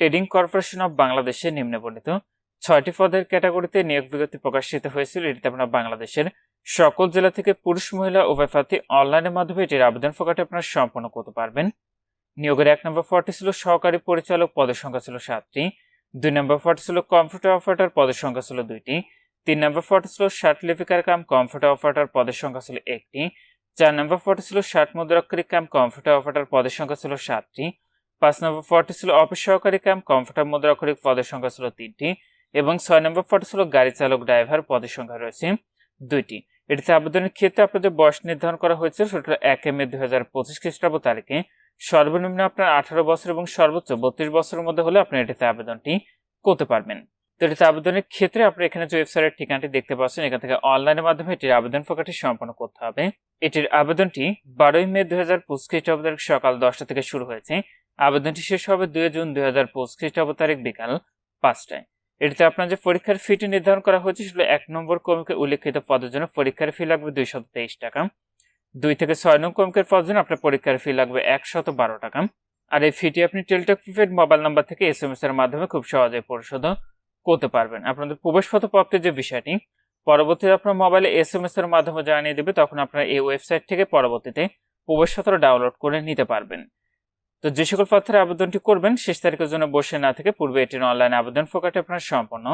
Trading corporation of বাংলাদেশে নিম্নবর্ণিত ছয়টি পদের ক্যাটাগরিতে নিয়োগ বিজ্ঞপ্তি প্রকাশিত হয়েছিল। এটিতে আপনারা বাংলাদেশের সকল জেলা থেকে পুরুষ, মহিলা উভয় প্রার্থী অনলাইনের মাধ্যমে এটির আবেদন ফোকাটে আপনারা সম্পন্ন করতে পারবেন। নিয়োগের এক নম্বর পদটি ছিল সহকারী পরিচালক, পদের সংখ্যা ছিল সাতটি। দুই নম্বর পদটি ছিল কম্পিউটার অপারেটর, পদের সংখ্যা ছিল দুইটি। তিন নম্বর পদটি ছিল শার্ট লিপিকার কাম, কম্পিউটার অপারেটর, পদের সংখ্যা ছিল একটি। চার নম্বর পদটি ছিল শার্ট মুদ্রাক্ষরিক কাম, কম্পিউটার অপারেটর, পদের সংখ্যা ছিল সাতটি। পাঁচ নম্বর পদটি ছিল অফিস সহকারী কাম কম্পিউটার মুদ্রাক্ষরিক পদের সংখ্যা ছিল তিনটি এবং ছয় নম্বর পদটি ছিল গাড়ি চালক, ড্রাইভার পদের সংখ্যা রয়েছে দুইটি। এটিতে আবেদনের ক্ষেত্রে আপনাদের বয়স নির্ধারণ করা হয়েছে সেটা এক মে দুই হাজার পঁচিশ খ্রিস্টাব্দ তারিখে। সর্বনিম্ন আপনার আঠারো বছর এবং সর্বোচ্চ বত্রিশ বছরের মধ্যে হলে আপনি এটিতে আবেদনটি করতে পারবেন। তো এটিতে আবেদনের ক্ষেত্রে আপনি এখানে যে ওয়েবসাইটের ঠিকানাটি দেখতে পাচ্ছেন, এখান থেকে অনলাইনের মাধ্যমে এটির আবেদন প্রকারটি সম্পন্ন করতে হবে। এটির আবেদনটি বারোই মে দুই হাজার পঁচিশ খ্রিস্টাব্দ সকাল দশটা থেকে শুরু হয়েছে। আবেদনটি শেষ হবে দুই জুন দুই হাজার পঁচিশ খ্রিস্টাব্দ তারিখ বিকাল পাঁচটায়। এটিতে আপনার যে পরীক্ষার ফিটি নির্ধারণ করা হয়েছে সেগুলো এক নম্বর কমিকে উল্লেখিত পদের জন্য পরীক্ষার ফি লাগবে দুইশত তেইশ টাকা। দুই থেকে ছয় নম্বর কমিকের পদের জন্য আপনার পরীক্ষার ফি লাগবে একশত বারো টাকা। আর এই ফিটি আপনি টেলটেক প্রিপেড মোবাইল নাম্বার থেকে এস এম এস এর মাধ্যমে খুব সহজে পরিশোধ করতে পারবেন। আপনাদের প্রবেশপত্র প্রাপ্তির যে বিষয়টি, পরবর্তীতে আপনার মোবাইলে এস এম এস এর মাধ্যমে জানিয়ে দেবে, তখন আপনারা এই ওয়েবসাইট থেকে পরবর্তীতে প্রবেশপত্র ডাউনলোড করে নিতে পারবেন। তো যে সকল প্রার্থীরা আবেদনটি করবেন, শেষ তারিখের জন্য বসে না থেকে পূর্বে এটির অনলাইন আবেদন ফোকাটে আপনারা সম্পন্ন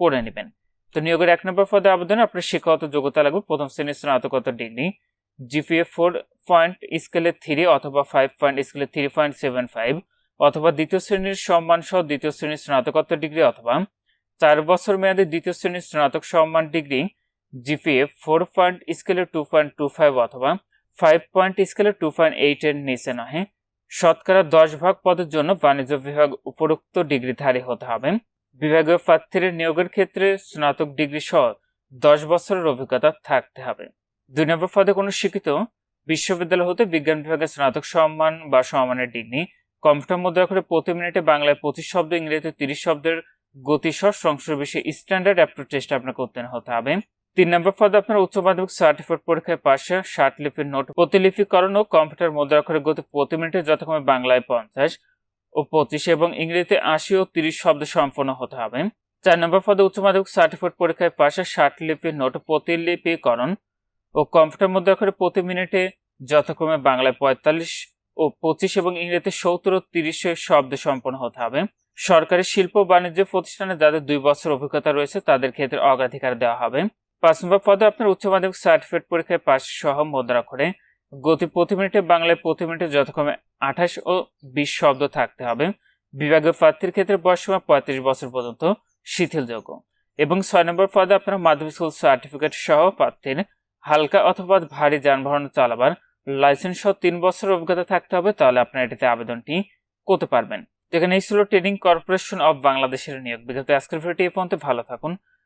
করে নেবেন। তো নিয়োগের এক নম্বর পদে আবেদনে আপনার শিক্ষাগত যোগ্যতা লাগবে। প্রথম শ্রেণির স্নাতকোত্তর ডিগ্রি জিপিএ ফোর পয়েন্ট স্কেলে থ্রি অথবা ফাইভ পয়েন্ট স্কেলে থ্রি পয়েন্ট সেভেন ফাইভ অথবা দ্বিতীয় শ্রেণির সম্মান সহ দ্বিতীয় শ্রেণির স্নাতকোত্তর ডিগ্রি অথবা চার বছর মেয়াদে দ্বিতীয় শ্রেণির স্নাতক সম্মান ডিগ্রি জিপিএ ফোর পয়েন্ট স্কেলে টু পয়েন্ট টু ফাইভ অথবা ফাইভ পয়েন্ট স্কেলে টু পয়েন্ট এইট এর নিচে নহে। শতকরা দশ ভাগ পদের জন্য বাণিজ্য বিভাগ উপরোক্ত ডিগ্রিধারী হতে হবে। বিভাগীয় প্রার্থীর নিয়োগের ক্ষেত্রে স্নাতক ডিগ্রি সহ দশ বছরের অভিজ্ঞতা থাকতে হবে। দুই নম্বর পদে কোনো শিক্ষিত বিশ্ববিদ্যালয় হতে বিজ্ঞান বিভাগে স্নাতক সম্মান বা সম্মানের ডিগ্রি, কম্পিউটার মুদ্রা করে প্রতি মিনিটে বাংলায় পঁচিশ শব্দ, ইংরেজিতে তিরিশ শব্দের গতিসহ সংসদ বিষয়ে স্ট্যান্ডার্ড অ্যাপ্টু টেস্ট আপনাকে করতে হতে হবে। তিন নম্বর পদ আপনার উচ্চ মাধ্যমিক সার্টিফিকেট পরীক্ষায় পাশে ষাট লিপির নোট প্রতিলিপিকরণ ও কম্পিউটার মুদ্রাক্ষরের গতি প্রতি মিনিটে যথাক্রমে বাংলায় পঞ্চাশ ও পঁচিশ এবং ইংরেজিতে আশি ও তিরিশ শব্দ সম্পন্ন হতে হবে। চার নম্বর পদে উচ্চ মাধ্যমিক সার্টিফিকেট পরীক্ষায় পাশে ষাট লিপির নোট প্রতিলিপিকরণ ও কম্পিউটার মুদ্রাক্ষরে প্রতি মিনিটে যথাক্রমে বাংলায় পঁয়তাল্লিশ ও পঁচিশ এবং ইংরেজিতে সত্তর ও তিরিশ শব্দ সম্পন্ন হতে হবে। সরকারি শিল্প বাণিজ্য প্রতিষ্ঠানে যাদের দুই বছর অভিজ্ঞতা রয়েছে, তাদের ক্ষেত্রে অগ্রাধিকার দেওয়া হবে। পাঁচ নম্বর পদে আপনার উচ্চ মাধ্যমিক সার্টিফিকেট পরীক্ষায় পাশ সহ মুদ্রাক্ষরে গতি প্রতি মিনিটে বাংলায় প্রতি মিনিটে যথাক্রমে আঠাশ ও বিশ শব্দ থাকতে হবে। বিভাগীয় প্রার্থীর ক্ষেত্রে বয়স সময় পঁয়ত্রিশ বছর পর্যন্ত শিথিলযোগ্য এবং ছয় নম্বর পদে আপনার মাধ্যমিক স্কুল সার্টিফিকেট সহ প্রার্থীর হালকা অথবা ভারী যানবাহন চালাবার লাইসেন্স সহ তিন বছর অভিজ্ঞতা থাকতে হবে, তাহলে আপনার এটিতে আবেদনটি করতে পারবেন। যেখানে এই ছিল ট্রেডিং কর্পোরেশন অব বাংলাদেশের নিয়োগ। বিগত আজকের ভিডিওটি এই পর্যন্ত। ভালো থাকুন।